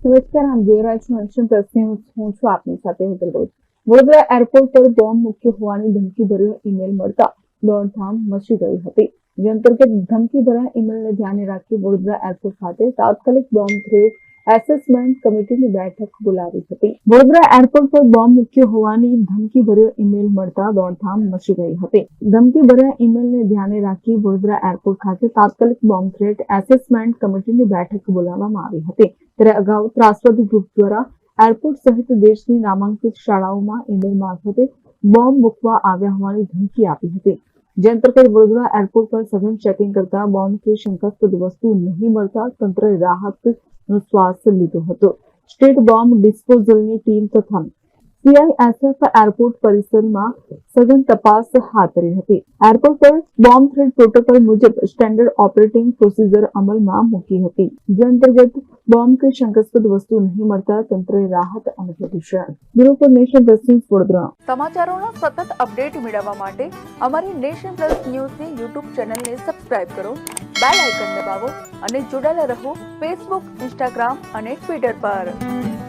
નમસ્કાર આમ action plus news હું છું આપની સાથે હેતલ બોલ વડોદરા એરપોર્ટ પર બોમ્બ મૂક્યો હોવાની ધમકી ભર્યો ઈમેલ મળતા દોડધામ મચી ગઈ હતી જે અંતર્ગત ધમકી ભર્યા ઈમેલને ધ્યાને રાખી વડોદરા એરપોર્ટ ખાતે તાત્કાલિક બોમ્બ થ્રેટ એસેસમેન્ટ કમિટીની બેઠક બોલાવી હતી વડોદરા એરપોર્ટ પર બોમ્બ મૂક્યો હોવાની ધમકી ભર્યો ઈમેલ મળતા દોડધામ મચી ગઈ હતી ધમકી ભર્યા ઈમેલને ધ્યાને રાખી વડોદરા એરપોર્ટ ખાતે તાત્કાલિક બોમ્બ થ્રેટ એસેસમેન્ટ કમિટીની બેઠક બોલાવવામાં આવી હતી ત્યારે અગાઉ ત્રાસવાદી ગ્રુપ દ્વારા એરપોર્ટ સહિત દેશની નામાંકિત શાળાઓમાં ઈમેલ મારફતે બોમ્બ મૂકવા આવ્યા હોવાની ધમકી આપી હતી. જે અંતર્ગત વડોદરા એરપોર્ટ પર સઘન ચેકિંગ કરતા બોમ્બ કે શંકાસ્પદ વસ્તુ નહીં મળતા તંત્રએ રાહતનો શ્વાસ લીધો હતો. સ્ટેટ બોમ્બ ડિસ્પોઝલની ટીમ તથા સીઆઈએસએફ એરપોર્ટ પરિસરમાં સઘન તપાસ હાથ ધરી હતી. એરપોર્ટ પર બોમ્બ થ્રેટ પ્રોટોકોલ મુજબ સ્ટેન્ડર્ડ ઓપરેટિંગ પ્રોસીજર અમલમાં મૂકી હતી. જે અંતર્ગત બોમ્બ કે શંકાસ્પદ વસ્તુ નહીં મળતા તંત્રએ રાહત અનુભવી છે. Bureau for Nation president Vadodara. સમાચારોના સતત અપડેટ મેળવવા માટે અમારી નેશન પ્લસ ન્યૂઝની યુટ્યુબ ચેનલને સબસ્ક્રાઇબ કરો, બેલ આઇકન દબાવો અને જોડાયેલા રહો ફેસબુક, ઇન્સ્ટાગ્રામ અને ટ્વિટર પર.